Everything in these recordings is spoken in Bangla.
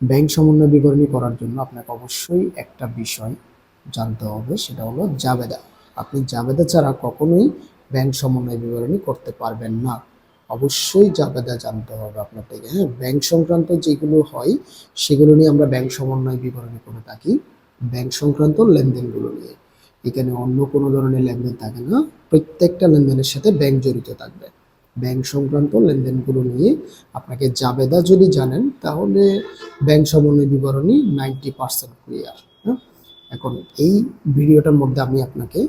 ব্যাংক সমন্বয় বিবরণী করার জন্য আপনাকে অবশ্যই একটা বিষয় জানতে হবে, সেটা হলো জাবেদা। আপনি জাবেদা ছাড়া কখনোই ব্যাংক সমন্বয় বিবরণী করতে পারবেন না। অবশ্যই জাবেদা জানতে হবে আপনার থেকে হ্যাঁ? ব্যাংক সংক্রান্ত যেগুলো হয়, সেগুলো নিয়ে আমরা ব্যাংক সমন্বয় বিবরণী করে থাকি, ব্যাংক সংক্রান্ত লেনদেনগুলো নিয়ে। এখানে অন্য কোনো ধরনের লেনদেন থাকে না, প্রত্যেকটা লেনদেনের সাথে ব্যাংক জড়িত থাকবে। ব্যাংক সংক্রান্ত লেনদেনগুলো নিয়ে আপনাকে জাবেদা যদি জানেন, তাহলে ব্যাংক সমন্বয় বিবরণী নাইনটি পার্সেন্ট ক্লিয়ার হ্যাঁ এখন এই ভিডিওটার মধ্যে আমি আপনাকে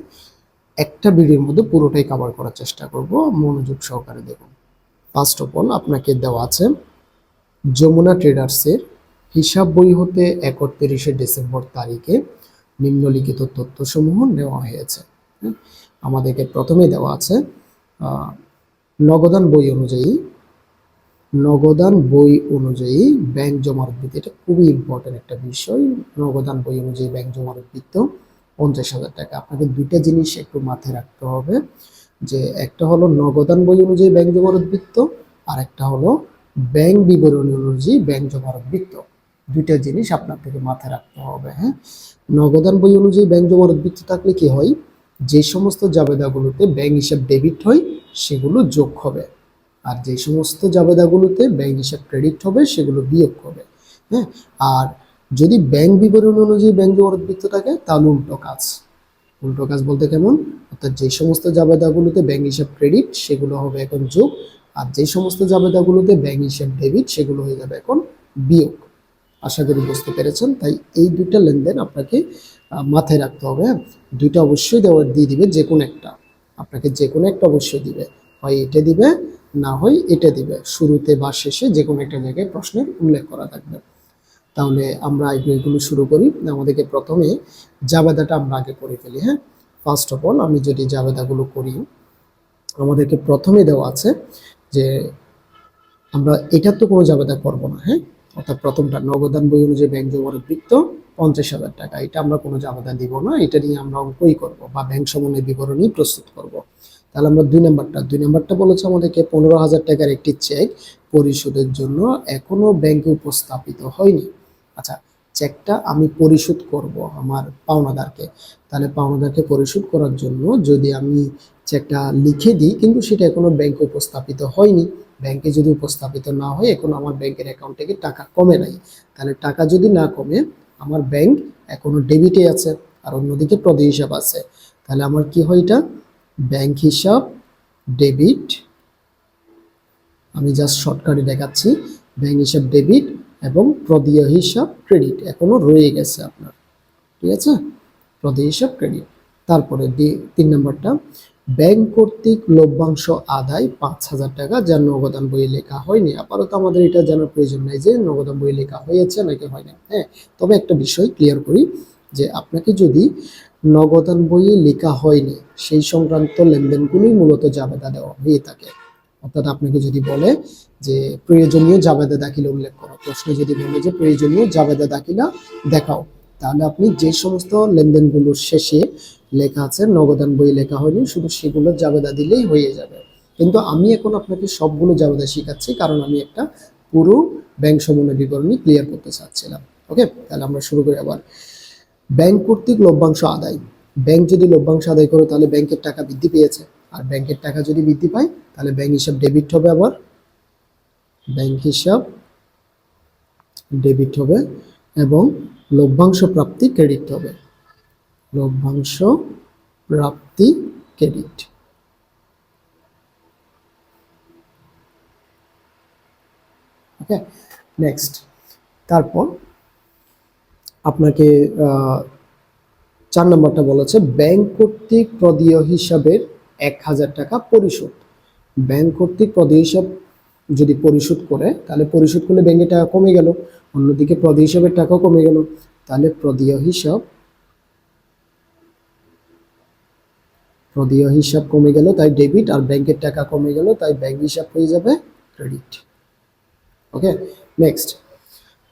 একটা ভিডিওর মধ্যে পুরোটাই কভার করার চেষ্টা করব, মনোযোগ সহকারে দেখুন ফার্স্ট অফ অল আপনাকে দেওয়া আছে, যমুনা ট্রেডার্সের হিসাব বই হতে একত্রিশে ডিসেম্বর তারিখে নিম্নলিখিত তথ্যসমূহ নেওয়া হয়েছে হ্যাঁ? আমাদেরকে প্রথমে দেওয়া আছে নগদান বই অনুযায়ী, নগদান বই অনুযায়ী ব্যাংক জমার উদ্বৃত্ত এটা খুবই ইম্পর্টেন্ট একটা বিষয়। নগদান বই অনুযায়ী ব্যাংক জমার উদ্বৃত্ত পঞ্চাশ হাজার টাকা। আপনাকে দুইটা জিনিস একটু মাথায় রাখতে হবে, যে একটা হলো নগদান বই অনুযায়ী ব্যাংক জমার উদ্বৃত্ত আর একটা হলো ব্যাংক বিবরণী অনুযায়ী ব্যাংক জমার উদ্বৃত্ত দুইটা জিনিস আপনার থেকে মাথায় রাখতে হবে হ্যাঁ? নগদান বই অনুযায়ী ব্যাংক জমার উদ্বৃত্ত থাকলে কি হয়? যে সমস্ত জাবেদাগুলোতে ব্যাংক হিসাব ডেবিট হয়, সেগুলো যোগ হবে। আর যে সমস্ত জাবেদাগুলোতে ব্যাংক হিসাব ক্রেডিট হবে, সেগুলো বিয়োগ হবে। হ্যাঁ? আর যদি ব্যাংক বিবরণ অনুযায়ী ব্যাংক জমার উদ্বৃত্ত থাকে, তাহলে উল্টো কাজ। উল্টো কাজ বলতে কেমন? অর্থাৎ যে সমস্ত জাবেদাগুলোতে ব্যাংক হিসাব ক্রেডিট, সেগুলো হবে এখন যোগ। আর যে সমস্ত জাবেদাগুলোতে ব্যাংক হিসাব ডেবিট, সেগুলো হয়ে যাবে এখন বিয়োগ। আশা করি বুঝতে পেরেছেন। তাই এই দুইটা লেনদেন আপনাকে মাথায় রাখতে হবে? দুইটা অবশ্যই দেওয়ার দিয়ে দিবে যে কোনো একটা। আপনাকে যে কোনো একটা অবশ্যই দিবে। হয় এটা দিবে, না হয় এটা দিবে। শুরুতে বা শেষে যে কোনো একটা জায়গায় প্রশ্নের উল্লেখ করা থাকবে। তাহলে আমরা এগুলো শুরু করি। আমাদেরকে প্রথমে জাবেদাটা আমরা আগে করে ফেলি হ্যাঁ? ফার্স্ট অফ অল আমি যদি জাবেদাগুলো করি, আমাদেরকে প্রথমে দেওয়া আছে যে আমরা এটার তো কোনো জাবেদা করব না হ্যাঁ? অর্থাৎ প্রথমটা নগদান বই অনুযায়ী ব্যাংক জমার বৃত্ত পঞ্চাশ হাজার টাকা। এটা আমরা কোনো জাবেদা দিব না, এটা নিয়ে আমরা অঙ্কই করব বা ব্যাংক সমন্বয় বিবরণী প্রস্তুত করব। তাহলে আমরা দুই নাম্বারটা দুই নাম্বারটা বলেছে আমাদেরকে পনেরো হাজার টাকার একটি চেক পরিশোধের জন্য এখনও ব্যাংকে উপস্থাপিত হয়নি। আচ্ছা চেকটা আমি পরিশোধ করব আমার পাওনাদারকে। তাহলে পাওনাদারকে পরিশোধ করার জন্য যদি আমি চেকটা লিখে দিই, কিন্তু সেটা এখনও ব্যাংকে উপস্থাপিত হয়নি। ব্যাংকে যদি উপস্থাপিত না হয়, এখন আমার ব্যাংকের অ্যাকাউন্ট থেকে টাকা কমে নাই। তাহলে টাকা যদি না কমে আমার ব্যাংক এখনও ডেবিটে আছে আর অন্যদিকে প্রতি হিসাব আছে। তাহলে আমার কি হয় এটা? ব্যাংক হিসাব ডেবিট আমি জাস্ট শর্টকাটে দেখাচ্ছি। ব্যাংক হিসাব ডেবিট এবং প্রদেয় হিসাব ক্রেডিট এখনও রয়ে গেছে আপনার। ঠিক আছে? প্রদেয় হিসাব ক্রেডিট তারপরে তিন নম্বরটা ব্যাংক কর্তৃক লভ্যাংশ আদায় পাঁচ হাজার টাকা, যা নগদান বইয়ে লেখা হয়নি। আপাতত আমাদের এটা জানার প্রয়োজন নাই যে নগদান বইয়ে লেখা হয়েছে নাকি হয়নি। হ্যাঁ তবে একটা বিষয় ক্লিয়ার করি যে আপনাকে যদি নগদান বইয়ে লেখা হয়নি, সেই সংক্রান্ত লেনদেনগুলোই মূলত জাবেদা দেওয়া হয়ে থাকে। অর্থাৎ আপনাকে যদি বলে যে প্রয়োজনীয় জাবেদা দাখিলা উল্লেখ করো। প্রশ্নে যদি বলে যে প্রয়োজনীয় জাবেদা দাখিলা দেখাও। তাহলে আপনি যে সমস্ত লেনদেনগুলোর শেষে লেখা আছে, নগদান বই লেখা হয়নি, শুধু সেগুলোর জাবেদা দিলেই হয়ে যাবে। কিন্তু আমি এখন আপনাকে সবগুলো জাবেদা শেখাচ্ছি, কারণ আমি একটা পুরো ব্যাংক সমন্বয় বিবরণী ক্লিয়ার করতে চাচ্ছিলাম। ওকে তাহলে আমরা শুরু করি আবার। ব্যাংক কর্তৃক লভ্যাংশ আদায়। ব্যাংক যদি লভ্যাংশ আদায় করে, তাহলে ব্যাংকের টাকা বৃদ্ধি পেয়েছে। আর ব্যাংকের টাকা যদি বৃদ্ধি পায়, তাহলে ব্যাংক হিসাব ডেবিট হবে আবার। ব্যাংক হিসাব ডেবিট হবে এবং লভ্যাংশ প্রাপ্তি ক্রেডিট হবে। লভ্যাংশ প্রাপ্তি ক্রেডিট। Okay, next. তারপর আপনাকে চার নম্বরটা বলেছে, ব্যাংক কর্তৃক প্রদেয় হিসাবের এক হাজার টাকা পরিশোধ। ব্যাংক কর্তৃক প্রদেয় হিসাব যদি পরিশোধ করে, তাহলে পরিশোধ করলে ব্যাংকের টাকা কমে গেল। অন্যদিকে প্রদেয় হিসাবের টাকাও কমে গেল। তাহলে প্রদেয় হিসাব প্রদেয় হিসাব কমে গেল, তাই ডেবিট আর ব্যাংকের টাকা কমে গেল, তাই ব্যাংক হিসাব হয়ে যাবে ক্রেডিট। Okay, next.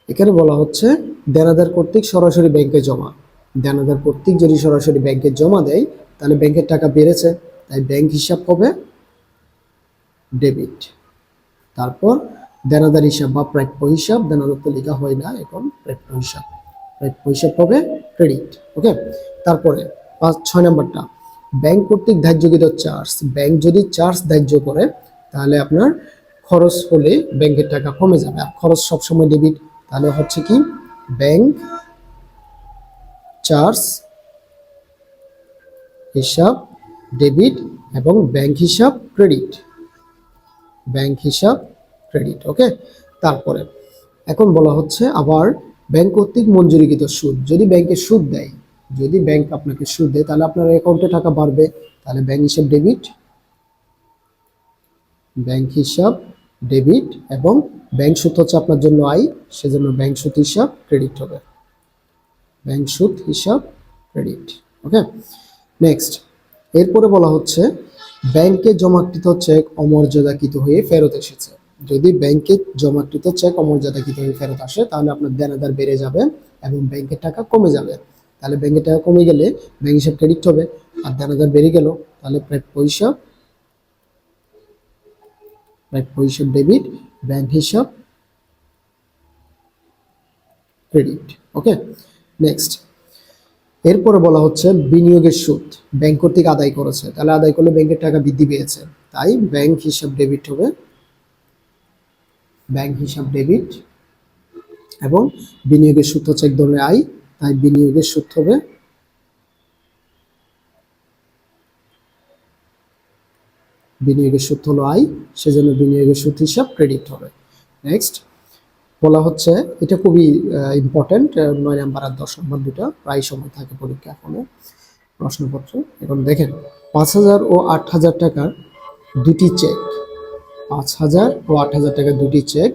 এখানে বলা হচ্ছে, দেনাদার কর্তৃক সরাসরি ব্যাংকে জমা। দেনাদার কর্তৃক যদি সরাসরি ব্যাংকে জমা দেয়, তাহলে ব্যাংকের টাকা বেড়েছে। তাই ব্যাংক হিসাব হবে ডেবিট। তারপর দেনাদার হিসাব বা প্রাপ্য হিসাব দেনাদার তো লেখা হয় না এখন প্রাপ্য হিসাব। প্রাপ্য হিসাব হবে ক্রেডিট ওকে তারপরে পাঁচ, ছয় নাম্বারটা ব্যাংক কর্তৃক ধার্যকৃত চার্জ ব্যাংক যদি চার্জ ধার্য করে, তাহলে আপনার খরচ হলে ব্যাংকের টাকা কমে যাবে। আর খরচ সবসময় ডেবিট তাহলে হচ্ছে কি? ব্যাংক চার্জ হিসাব ডেবিট এবং ব্যাংক হিসাব ক্রেডিট ব্যাংক হিসাব, ক্রেডিট ওকে তারপরে, এখন বলা হচ্ছে আবার ব্যাংক কর্তৃক মঞ্জুরিকৃত সুদ। যদি ব্যাংকে সুদ দেয়, যদি ব্যাংক আপনাকে সুদ দেয়, তাহলে আপনার অ্যাকাউন্টে টাকা বাড়বে। তাহলে ব্যাংক হিসাব ডেবিট, ব্যাংক হিসাব ডেবিট এবং ব্যাংক সুদ হচ্ছে আপনার জন্য আয়, সেজন্য ব্যাংক সুদ হিসাব, ক্রেডিট হবে। ব্যাংক সুদ, হিসাব, ক্রেডিট ওকে নেক্সট এরপরে বলা হচ্ছে ব্যাংকে জমাকৃত চেক অমর্যাদাকৃত হয়ে ফেরত এসেছে। যদি ব্যাংকে জমাকৃত চেক অমর্যাদাকৃত হয়ে ফেরত আসে, তাহলে আপনার দেনাদার বেড়ে যাবে এবং ব্যাংকের টাকা কমে যাবে। তাহলে ব্যাংকের টাকা কমে গেলে ব্যাংক হিসাব ক্রেডিট হবে। আর দেনাদার বেড়ে গেল, তাহলে প্রাপ্য হিসাব প্রাপ্য হিসাব ডেবিট, ব্যাংক হিসাব, ক্রেডিট। ওকে? নেক্সট। এরপরে বলা হচ্ছে বিনিয়োগের সুদ। ব্যাংক কর্তৃক আদায় করেছে। তাহলে আদায় করলে ব্যাংকের টাকা বৃদ্ধি পেয়েছে। তাই ব্যাংক হিসাব ডেবিট হবে। ব্যাংক হিসাব ডেবিট এবং বিনিয়োগের সুদ হচ্ছে এক ধরনের আয়। তাই বিনিয়োগের সুদ হবে। বিনিয়োগের সুদ হলো আয়। সেজন্য বিনিয়োগের সুদ হিসাব ক্রেডিট হবে। নেক্সট। বলা হচ্ছে, এটা খুবই ইম্পর্টেন্ট নয় নাম্বার আর দশ নম্বর দুটা প্রায় সময় থাকে পরীক্ষা এখনও, প্রশ্নপত্র। এখন দেখেন, পাঁচ হাজার ও আট হাজার টাকার দুটি চেক পাঁচ হাজার ও আট হাজার টাকার দুটি চেক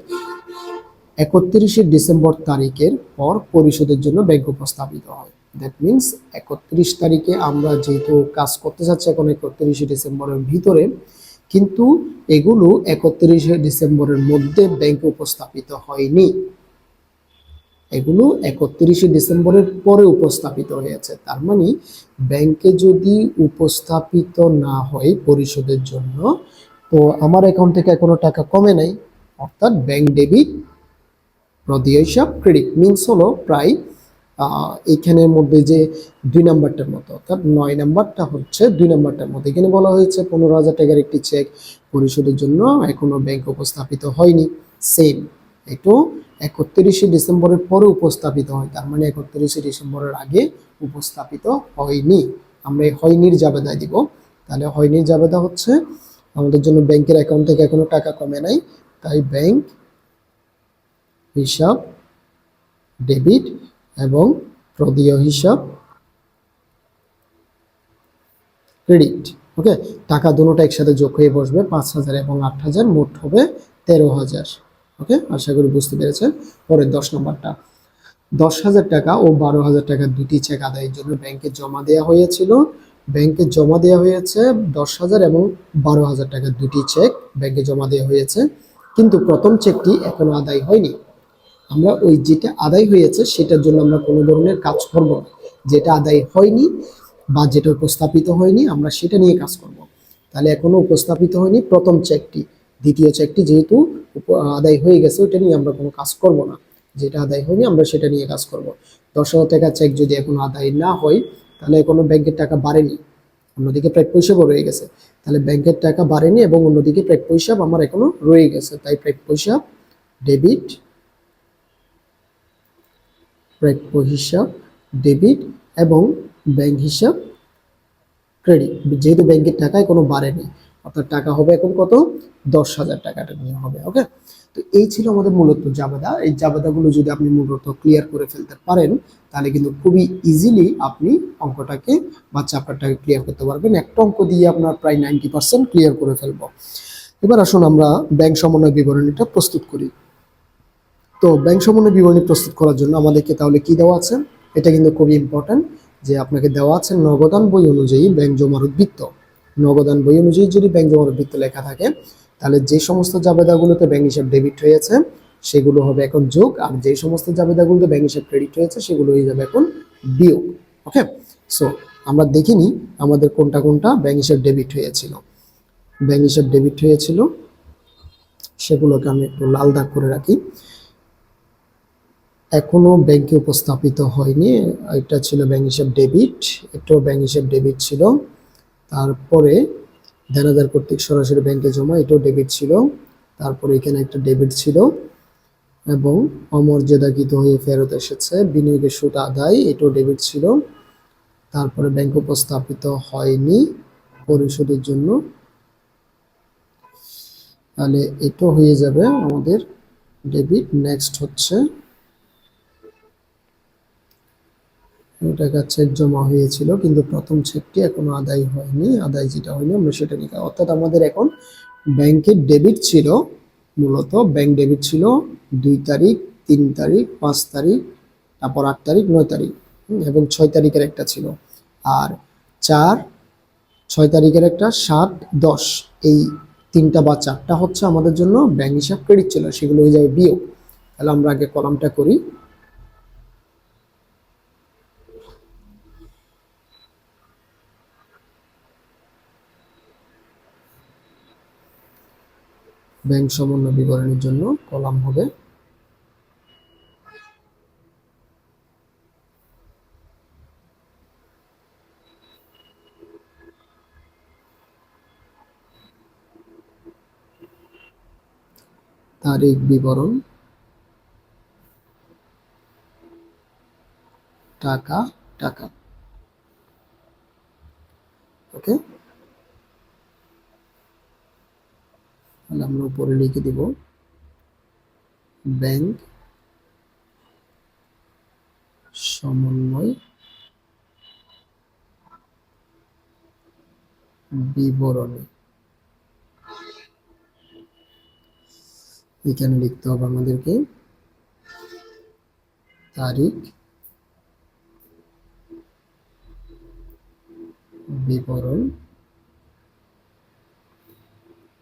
একত্রিশে ডিসেম্বর তারিখের পর পরিশোধের জন্য ব্যাংক উপস্থাপিত হয়। দ্যাট মিনস একত্রিশ তারিখে আমরা যেহেতু কাজ করতে যাচ্ছি এখন একত্রিশে ডিসেম্বরের ভিতরে কিন্তু এগুলো একত্রিশে ডিসেম্বরের মধ্যে ব্যাংকে উপস্থাপিত হয়নি। এগুলো একত্রিশে ডিসেম্বরের পরে উপস্থাপিত হয়েছে। তার মানে ব্যাংকে যদি উপস্থাপিত না হয় পরিশোধের জন্য, তো আমার অ্যাকাউন্ট থেকে কোনো টাকা কমে নাই। অর্থাৎ ব্যাংক ডেবিট হিসাব ক্রেডিট মিনস হলো প্রায় এইখানের মধ্যে যে দুই নাম্বারটার মতো, অর্থাৎ নয় নাম্বারটা হচ্ছে দুই নাম্বারটার মতো। এখানে বলা হয়েছে পনেরো হাজার টাকার একটি চেক পরিশোধের জন্য এখনও ব্যাংক উপস্থাপিত হয়নি। সেম একটু একত্রিশে ডিসেম্বরের পরে উপস্থাপিত হয়, তার মানে একত্রিশে ডিসেম্বরের আগে উপস্থাপিত হয়নি। আমরা এই হয়নির জাবেদায় দিব। তাহলে হয়নির জাবেদা হচ্ছে আমাদের জন্য ব্যাংকের অ্যাকাউন্ট থেকে এখনও টাকা কমে নাই, তাই ব্যাংক হিসাব ডেবিট এবং প্রদীয় হিসাব ক্রেডিট ওকে টাকা দুটোটা একসাথে যোগ হয়ে বসবে পাঁচ হাজার এবং আট হাজার, মোট হবে তেরো হাজার ওকে আশা করি বুঝতে পেরেছেন। পরের দশ নম্বরটা। দশ হাজার টাকা ও বারো হাজার টাকা দুটি চেক আদায়ের জন্য ব্যাংকে জমা দেওয়া হয়েছিল। ব্যাংকে জমা দেওয়া হয়েছে দশ হাজার এবং বারো হাজার টাকা দুটি চেক ব্যাংকে জমা দেওয়া হয়েছে। কিন্তু প্রথম চেকটি এখনও আদায় হয়নি। আমরা ওই যেটা আদায় হয়েছে সেটার জন্য আমরা কোনো ধরনের কাজ করব না। যেটা আদায় হয়নি বা যেটা উপস্থাপিত হয়নি, আমরা সেটা নিয়ে কাজ করব। তাহলে এখনও উপস্থাপিত হয়নি, প্রথম চেকটি দ্বিতীয় চেকটি যেহেতু আদায় হয়ে গেছে, ওইটা নিয়ে আমরা কোনো কাজ করব না। যেটা আদায় হয়নি, আমরা সেটা নিয়ে কাজ করব। দশ হাজার টাকা চেক যদি এখনও আদায় না হয়, তাহলে কোনো ব্যাংকের টাকা বাড়েনি। অন্যদিকে প্রায় পয়সাও রয়ে গেছে। তাহলে ব্যাংকের টাকা বাড়েনি এবং অন্যদিকে প্রায় পয়সা আমার এখনও রয়ে গেছে। তাই প্রায় পয়সা ডেবিট প্রাপ্য হিসাব, ডেবিট এবং ব্যাংক হিসাব, ক্রেডিট। যেহেতু ব্যাংকের টাকায় কোনো বাড়েনি অর্থাৎ টাকা হবে এখন কত? দশ হাজার টাকাটা নিয়ে হবে, ওকে? তো এই ছিল আমাদের মূলত জাবেদা। এই জাবেদাগুলো যদি আপনি মূলত ক্লিয়ার করে ফেলতে পারেন, তাহলে কিন্তু খুবই ইজিলি আপনি অঙ্কটাকে বা চ্যাপ্টারটাকে ক্লিয়ার করতে পারবেন। একটা অঙ্ক দিয়ে আপনার প্রায় নাইনটি পার্সেন্ট ক্লিয়ার করে ফেলব। এবার আসুন আমরা ব্যাংক সমন্বয় বিবরণীটা প্রস্তুত করি। তো ব্যাংক সমন্বয় বিবরণী প্রস্তুত করার জন্য আমাদেরকে তাহলে কি দেওয়া আছে? এটা কিন্তু খুবই ইম্পর্ট্যান্ট যে আপনাকে দেওয়া আছে নগদান বই অনুযায়ী ব্যাংক জমার উদ্বৃত্ত। নগদান বই অনুযায়ী যদি ব্যাংক জমার উদ্বৃত্ত লেখা থাকে, তাহলে যে সমস্ত জাবেদাগুলোতে ব্যাংক হিসাব ডেবিট হয়েছে সেগুলো হবে এখন যোগ, আর যে সমস্ত জাবেদাগুলোতে ব্যাংক হিসাব ক্রেডিট হয়েছে সেগুলো হয়ে যাবে এখন বিয়োগ। ওকে সো আমরা দেখিনি আমাদের কোনটা কোনটা ব্যাংক হিসাব ডেবিট হয়েছিল। ব্যাংক হিসাব ডেবিট হয়েছিল, সেগুলোকে আমি একটু লাল দাগ করে রাখি। এখনও ব্যাংকে উপস্থাপিত হয়নি। এটা ছিল ব্যাংক হিসাব ডেবিট এটাও ব্যাংক হিসাব ডেবিট ছিল। তারপরে দেনাদার কর্তৃক সরাসরি ব্যাংকে জমা, এটাও ডেবিট ছিল। তারপরে এখানে একটা ডেবিট ছিল এবং অমর্যাদাকৃত হয়ে ফেরত এসেছে। বিনিয়োগের সুদ আদায়, এটাও ডেবিট ছিল। তারপরে ব্যাংক উপস্থাপিত হয়নি পরিশোধের জন্য। তাহলে এটাও হয়ে যাবে আমাদের ডেবিট নেক্সট হচ্ছে টাকা চেক জমা হয়েছিল, কিন্তু প্রথম চেকটি এখনও আদায় হয়নি, আদায় যেটা হয়নি আমরা সেটা নিয়ে অর্থাৎ আমাদের এখন ব্যাংকের ডেবিট ছিল, মূলত ব্যাংক ডেবিট ছিল দুই তারিখ, তিন তারিখ, পাঁচ তারিখ, তারপর আট তারিখ, নয় তারিখ এবং ছয় তারিখের একটা ছিল। আর চার, ছয় তারিখের একটা সাত, দশ, এই তিনটা বা চারটা হচ্ছে আমাদের জন্য ব্যাংক হিসাব ক্রেডিট ছিল, সেগুলো হয়ে যাবে বিয়োগ। তাহলে আমরা আগে কলামটা করি। ব্যাংক সমন্বয় বিবরণের জন্য কলাম হবে। তারিখ বিবরণ টাকা টাকা। ওকে? তাহলে আমরা উপরে লিখে দিব ব্যাংক সমন্বয় বিবরণী। এখানে লিখতে হবে আমাদেরকে তারিখ, বিবরণ,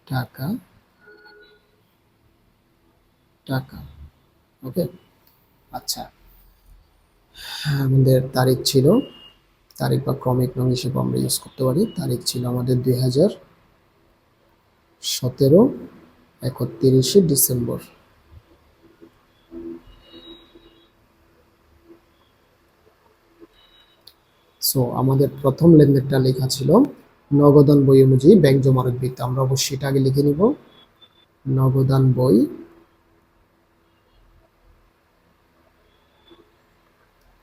টাকা টাকা। ওকে আচ্ছা। আমাদের তারিখ ছিল, তারিখ বা ক্রমিক নং হিসেবে আমরা ইউজ করতে পারি। তারিখ ছিল আমাদের দুই হাজার সতেরো, একত্রিশে ডিসেম্বর। সো আমাদের প্রথম লেনদেনটা লেখা ছিল নগদান বই অনুযায়ী ব্যাংক জমার উদ্বৃত্ত আমরা অবশ্যই এটা আগে লিখে নিব। নগদান বই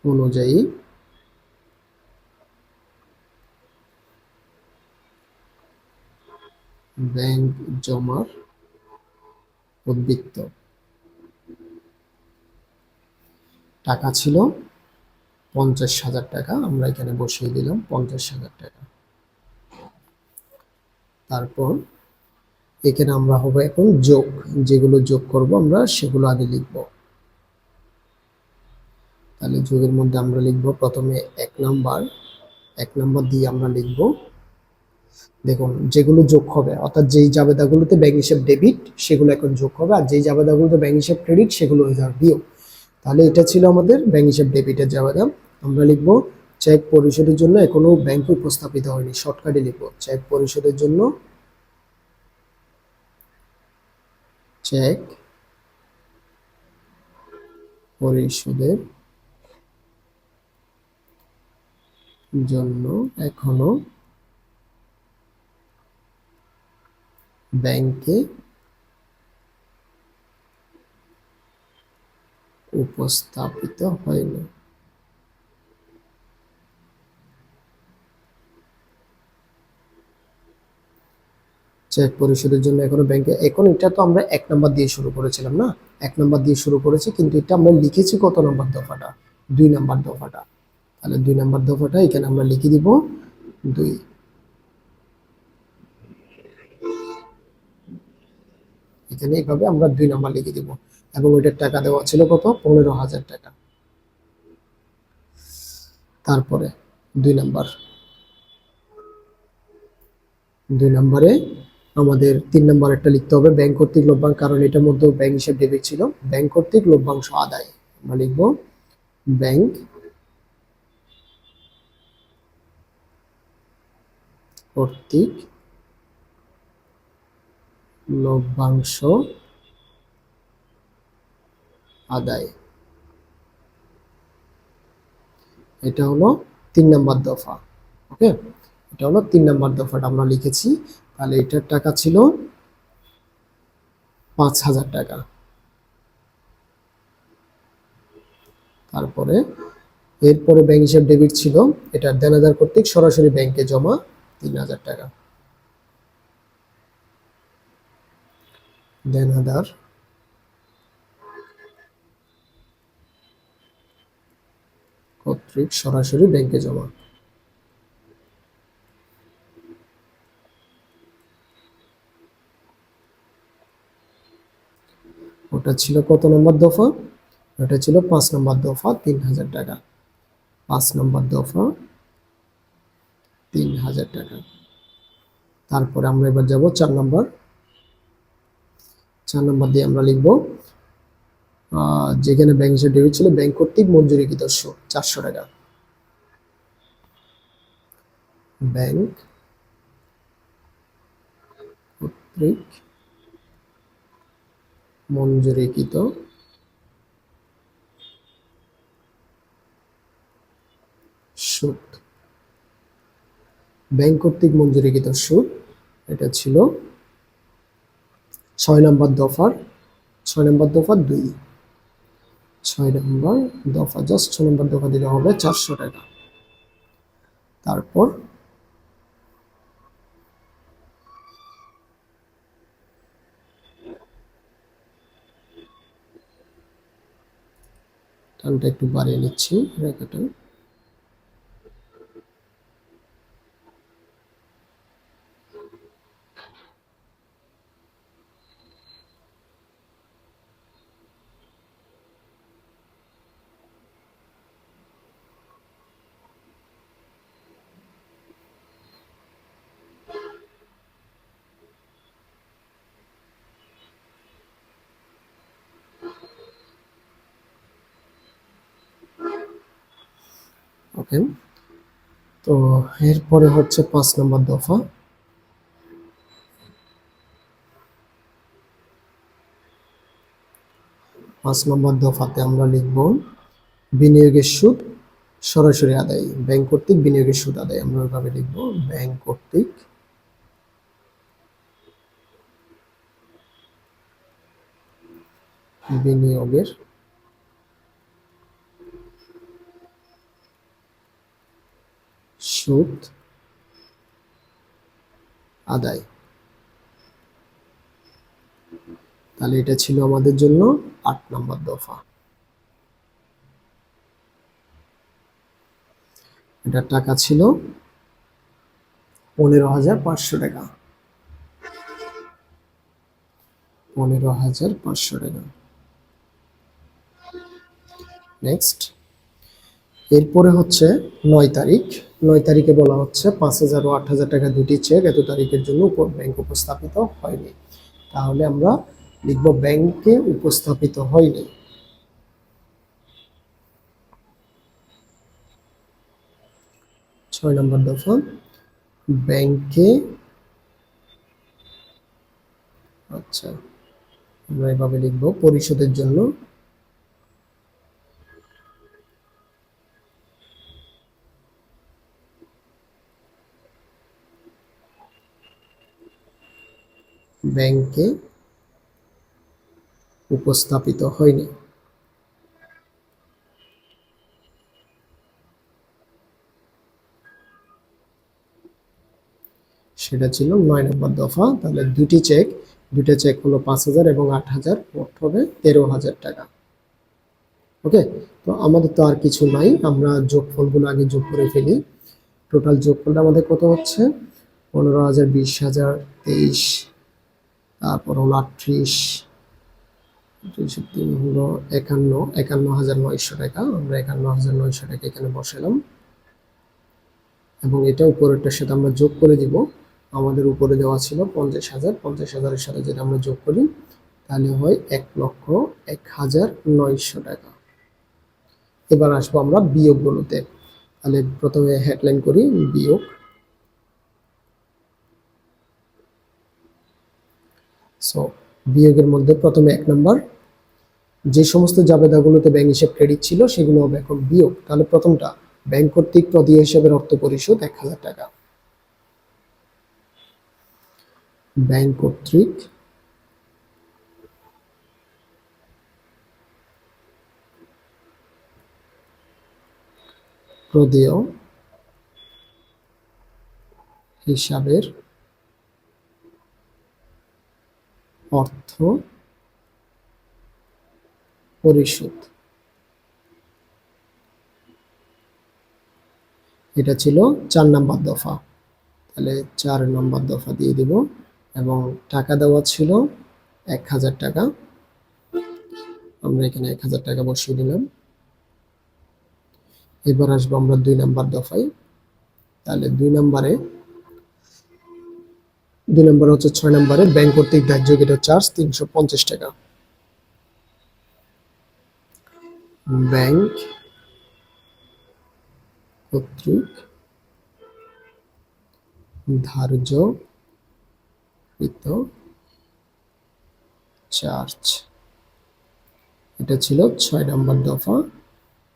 অনুযায়ী। ব্যাংক জমার উদ্বৃত্ত। টাকা ছিল পঞ্চাশ হাজার টাকা, আমরা এখানে বসিয়ে দিলাম পঞ্চাশ হাজার টাকা। তারপর এখানে আমরা হবে এখন যোগ, যেগুলো যোগ করব আমরা সেগুলো আগে লিখব। তাহলে যোগের মধ্যে আমরা লিখব প্রথমে এক নাম্বার এক নাম্বার দিয়ে আমরা লিখব। দেখুন, যেগুলো যোগ হবে, অর্থাৎ যেই জাবেদাগুলোতে ব্যাংক হিসাব ডেবিট সেগুলো এখন যোগ হবে, আর যেই জাবেদাগুলোতে ব্যাংক হিসাব ক্রেডিট সেগুলো হয়ে যাবে বিয়োগ তাহলে এটা ছিল আমাদের ব্যাংক হিসাব ডেবিটের জাবেদা। আমরা লিখব চেক পরিশোধের জন্য এখনও ব্যাংকে উপস্থাপিত হয়নি শর্টকাটে লিখব চেক পরিশোধের জন্য। চেক পরিশোধের জন্য এখনও ব্যাংকে উপস্থাপিত হয়নি। চেক পরিশোধের জন্য এখনও ব্যাংকে, এখন এটা তো আমরা এক নাম্বার দিয়ে শুরু করেছিলাম না? এক নম্বর দিয়ে শুরু করেছি, কিন্তু এটা আমরা লিখেছি কত নম্বর দফাটা? দুই নাম্বার দফাটা। তাহলে দুই নাম্বার দফাটা এখানে আমরা লিখে দিব দুই। এখানে এইভাবে আমরা দুই নাম্বার লিখে দিব। এবং ওইটার টাকা দেওয়া ছিল কত? পনেরো হাজার টাকা। তারপরে দুই নাম্বার। দুই নম্বরে আমাদের তিন নম্বর একটা লিখতে হবে, ব্যাংক কর্তৃক লভ্যাংশ, কারণ এটার মধ্যে ব্যাংক হিসেব ডেবিট ছিল। ব্যাংক কর্তৃক লভ্যাংশ আদায়। আমরা লিখব ব্যাংক কর্তৃক লভ্যাংশ আদায়। এটা হলো তিন নম্বর দফা, ওকে? এটা হলো তিন নম্বর দফাটা আমরা লিখেছি। তাহলে এটার টাকা ছিল পাঁচ হাজার টাকা। তারপরে এরপরে ব্যাংক হিসাব ডেবিট ছিল, এটা দেনাদার কর্তৃক সরাসরি ব্যাংকে জমা তিন হাজার টাকা। দেনাদার কর্তৃক সরাসরি ব্যাংকে জমা। ওটা ছিল কত নম্বর দফা? ওটা ছিল পাঁচ নম্বর দফা, তিন হাজার টাকা। পাঁচ নম্বর দফা তিন হাজার টাকা। তারপরে আমরা এবার যাব চার নম্বর। চার নম্বর দিয়ে আমরা লিখব যেখানে ব্যাংক হিসেবে ডেবিট ছিল ব্যাংক কর্তৃক মঞ্জুরিকৃত চারশো টাকা। ব্যাংক কর্তৃক মঞ্জুরিকৃত সুদ ব্যাংক কর্তৃক মঞ্জুরিকৃত সুদ, এটা ছিল ছয় নম্বর দফার, ছয় নম্বর দফার দুই। ছয় নম্বর দফা জাস্ট ছয় নম্বর দফা দিলে হবে চারশো টাকা। তারপর টানটা একটু বাড়িয়ে নিচ্ছি, রেখাটা। ওকে। তো এরপরে হচ্ছে পাঁচ নম্বর দফা। পাঁচ নম্বর দফাতে আমরা লিখব, বিনিয়োগের সুদ সরাসরি আদায়, ব্যাংক কর্তৃক বিনিয়োগের সুদ আদায়। আমরা ওইভাবে লিখব, ব্যাংক কর্তৃক বিনিয়োগের সুদ আদায়। তাহলে এটা ছিল আমাদের জন্য আট নম্বর দফা। এটার টাকা ছিল পনেরো হাজার পাঁচশো টাকা। পনেরো হাজার পাঁচশো টাকা। নেক্সট এরপরে হচ্ছে নয় তারিখ। নয় তারিখে বলা হচ্ছে পাঁচ হাজার ও আট হাজার টাকা দুটি চেক এত তারিখের জন্য ব্যাংক উপস্থাপিত হয়নি। তাহলে আমরা লিখব ব্যাংকে উপস্থাপিত হয়নি। ছয় নম্বর দফা ব্যাংকে আচ্ছা আমরা এভাবে লিখব, পরিশোধের জন্য ব্যাংকে উপস্থাপিত হয়নি। সেটা ছিল নয় নম্বর দফা। তাহলে দুটি চেক, দুটো চেক হলো পাঁচ হাজার এবং আট হাজার, মোট হবে তেরো হাজার টাকা। ওকে? তো আমাদের তো আর কিছু নাই, আমরা যোগফলগুলো আগে যোগ করে ফেলি। টোটাল যোগফলটা আমাদের কত হচ্ছে? পনেরো হাজার, বিশ হাজার, তেইশ তারপর হলো আটত্রিশ তিন হলো একান্ন একান্ন হাজার নয়শো টাকা। আমরা একান্ন হাজার নয়শো টাকা এখানে বসালাম। এবং এটা উপরেরটার সাথে আমরা যোগ করে দিব। আমাদের উপরে দেওয়া ছিল পঞ্চাশ হাজার। পঞ্চাশ হাজারের সাথে যেটা আমরা যোগ করি, তাহলে হয় এক লক্ষ এক হাজার নয়শো টাকা। এবার আসব আমরা বিয়োগগুলোতে। তাহলে প্রথমে হেডলাইন করি, বিয়োগ। সো বিয়োগের মধ্যে প্রথমে এক নম্বর। যে সমস্ত জাবেদাগুলোতে ব্যাংক হিসেব ক্রেডিট ছিল, সেগুলো হবে এখন বিয়োগ। তাহলে প্রথমটা ব্যাংক কর্তৃক প্রদীয় হিসাবের অর্থ পরিশোধ এক হাজার টাকা। ব্যাংক কর্তৃক প্রদেয় হিসাবের অর্থ পরিশোধ। এটা ছিল চার নাম্বার দফা। তাহলে চার নম্বর দফা দিয়ে দিব এবং টাকা দেওয়া ছিল এক হাজার টাকা। আমরা এখানে এক হাজার টাকা বসিয়ে দিলাম। এবার আসব আমরা দুই নাম্বার দফায়। তাহলে দুই নম্বরে দুই নম্বর হচ্ছে ছয় নম্বরে ব্যাংক কর্তৃক ধার্য ধার্যকৃত চার্জ তিনশো পঞ্চাশ টাকা। ব্যাংক কর্তৃক ধার্য চার্জ। এটা ছিল ছয় নম্বর দফা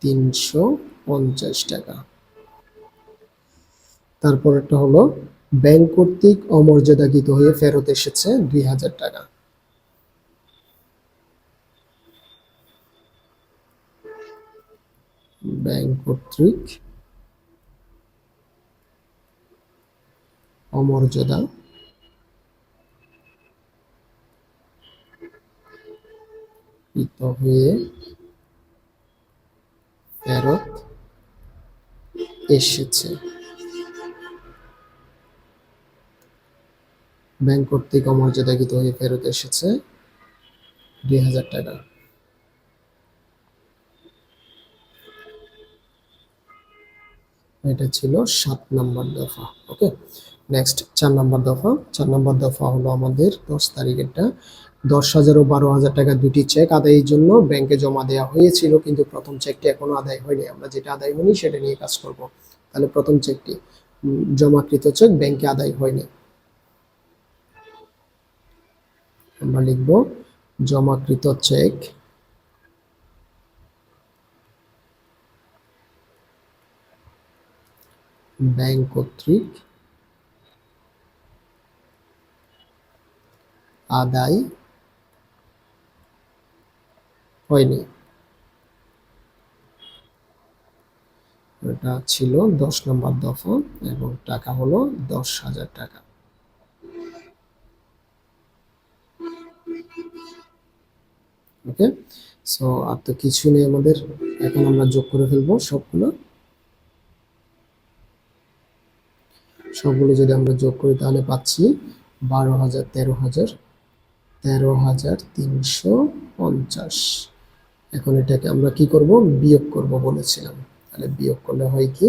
তিনশো পঞ্চাশ টাকা। তারপর একটা হলো ব্যাংক কর্তৃক অমর্যাদাকৃত হয়ে ফেরত এসেছে দুই হাজার টাকা। ব্যাংক কর্তৃক অমর্যাদা। কৃত হয়ে ফেরত এসেছে। ব্যাংক কর্তৃক অমর্যাদাকৃত হয়ে ফেরত এসেছে দুই হাজার টাকা। এটা ছিল সাত নম্বর দফা, ওকে? নেক্সট চার নম্বর দফা। চার নম্বর দফা হলো আমাদের দশ তারিখেরটা। দশ হাজার ও বারো হাজার টাকা দুটি চেক আদায়ের জন্য ব্যাংকে জমা দেওয়া হয়েছিল, কিন্তু প্রথম চেকটি এখনও আদায় হয়নি। আমরা যেটা আদায় হয়নি সেটা নিয়ে কাজ করব। তাহলে প্রথম চেকটি জমাকৃত চেক ব্যাংকে আদায় হয়নি। আমরা লিখব জমাকৃত চেক। ব্যাংক কর্তৃক আদায় হয়নি। এটা ছিল দশ নম্বর দফা এবং টাকা হলো দশ হাজার টাকা। ওকে সো আর তো কিছু নেই আমাদের। এখন আমরা যোগ করে ফেলব সবগুলো। সবগুলো যদি আমরা যোগ করি তাহলে পাচ্ছি বারো হাজার, তেরো হাজার তেরো হাজার তিনশো পঞ্চাশ। এখন এটাকে আমরা কি করব? বিয়োগ করব বলেছিলাম। তাহলে বিয়োগ করলে হয় কি?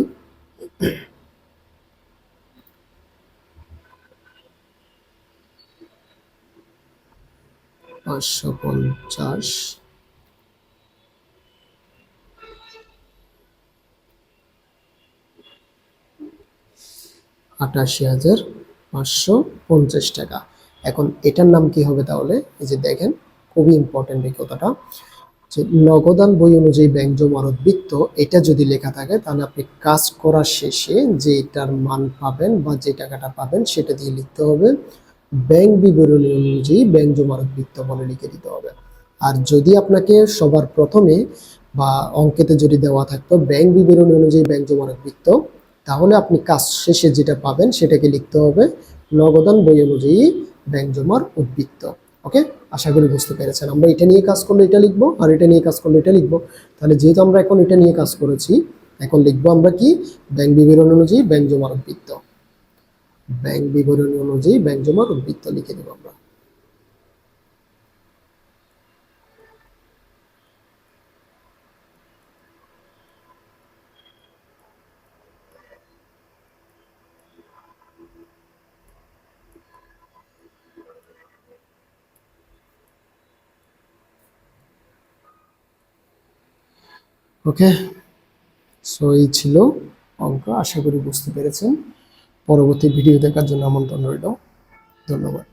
পাঁচশো পঞ্চাশ। আটাশি হাজার পাঁচশো পঞ্চাশ টাকা। এখন এটার নাম কি হবে তাহলে? এই যে দেখেন, খুবই ইম্পর্টেন্ট এই কথাটা যে নগদান বই অনুযায়ী ব্যাংক জমার উদ্বৃত্ত এটা যদি লেখা থাকে, তাহলে আপনি কাজ করার শেষে যে এটার মান পাবেন বা যে টাকাটা পাবেন, সেটা দিয়ে লিখতে হবে। ব্যাংক বিবরণী অনুযায়ী ব্যাংক জমার উদ্বৃত্ত বলে লিখে দিতে হবে। আর যদি আপনাকে সবার প্রথমে বা অঙ্কেতে যদি দেওয়া থাকতো ব্যাংক বিবরণী অনুযায়ী ব্যাংক জমার বৃত্ত, তাহলে আপনি কাজ শেষে যেটা পাবেন সেটাকে লিখতে হবে নগদান বই অনুযায়ী ব্যাংক জমার উদ্বৃত্ত। ওকে? আশা করি বুঝতে পেরেছেন। আমরা এটা নিয়ে কাজ করলে এটা লিখব আর এটা নিয়ে কাজ করলে এটা লিখব। তাহলে যেহেতু আমরা এখন এটা নিয়ে কাজ করেছি, এখন লিখব আমরা কি? ব্যাংক বিবরণ অনুযায়ী ব্যাংক জমার উদ্বৃত্ত। ব্যাংক বিবরণী অনুযায়ী ব্যাংক জমার উদ্বৃত্ত লিখে দেবো আমরা। ওকে সো এই ছিল অঙ্ক, আশা করি বুঝতে পেরেছেন। পরবর্তী ভিডিও দেখার জন্য আমন্ত্রণ রইল। ধন্যবাদ।